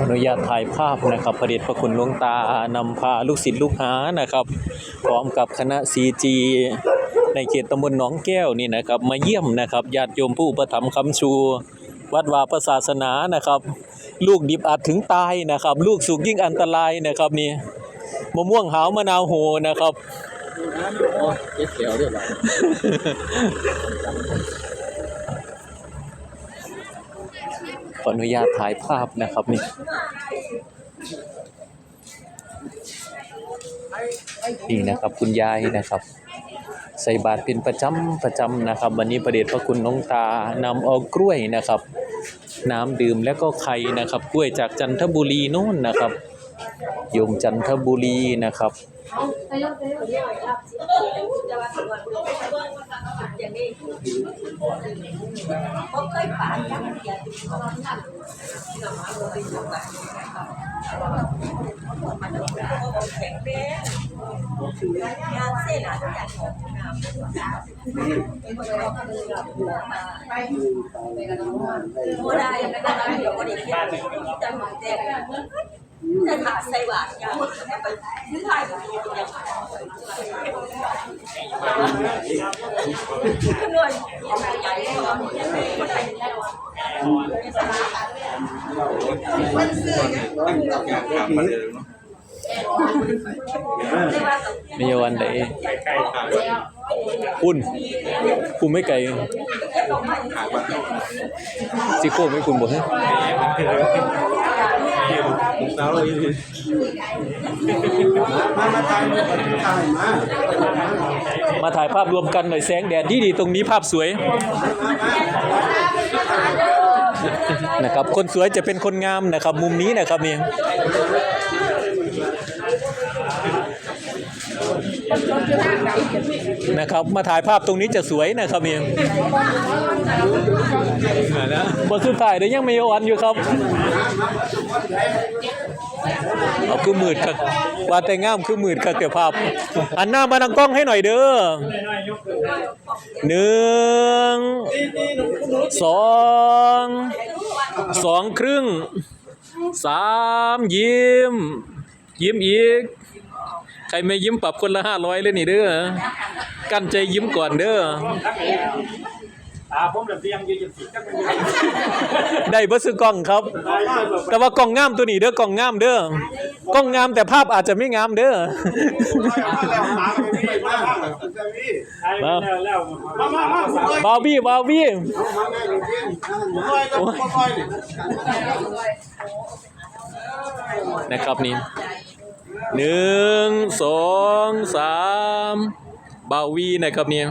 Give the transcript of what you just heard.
อนุญาตถ่ายภาพนะครับพระเดชพระคุณหลวงตานำพาลูกศิษย์ลูกหานะครับพร้อมกับคณะ CG ในเขตตำบลหนองแก้วนี่นะครับ มาเยี่ยมนะครับญาติโยมผู้อุประถมภ์คำชู วัดวาประศาสนานะครับ ลูกดิบอาจถึงตายนะครับ ลูกสุกยิ่งอันตรายนะครับนี่มะม่วงหาวมะนาวโหนะครับเจ็ดเขียวเรียบร้อย ขออนุญาตถ่ายภาพนะครับนี่นี่นะครับคุณยายนะครับ ใส่บาตรเป็นประจำประจำนะครับ วันนี้ประเดชพระคุณน้องตานำเอากล้วยนะครับ น้ำดื่มแล้วก็ไข่นะครับ กล้วยจากจันทบุรีนู่นนะครับ ยมจันทบุรีนะครับ จะขาดใส่หวานกันซื้อถ่ายกับตัวอย่างหน่วยใหญ่ก็มีวันใดคุณคุณไม่ไกลซิโก้ไม่คุณบอกให้ สาวเลยมามาตายมาตายมามาถ่ายภาพรวมกันหน่อยแสงแดดดีดีตรงนี้ภาพสวยนะครับคนสวยจะเป็นคนงามนะครับ มุมนี้นะครับนี่ นะครับมาถ่ายภาพตรงนี้จะสวยนะครับนี่บทสุดท้ายเดี๋ยวยังไม่อ่อนอยู่ครับเอาคือมืดครับว่าแต่งามคือมืดครับเกี่ยวภาพอันหน้ามาทางกล้องให้หน่อยเด้อหนึ่งสองสองครึ่ง สามยิ้ม ยิ้มอีก ใครไม่ยิ้มปรับคนละห้าร้อยเลยนี่เด้อกั้นใจยิ้มก่อนเด้อตาผมแบบเรียงยืนสิจังเป็นได้เบอร์ซื้อกล้องครับ แต่ว่ากล้องงามตัวนี้เด้อกล้องงามเด้อ กล้องงามแต่ภาพอาจจะไม่งามเด้อแล้วแล้วแล้วมามามาผมเลยบาร์บี้บาบี้มาแม่หนึ่งเพี้ยนะครับนี่หนึ่งสองสามบาวีนะครับเนี่ย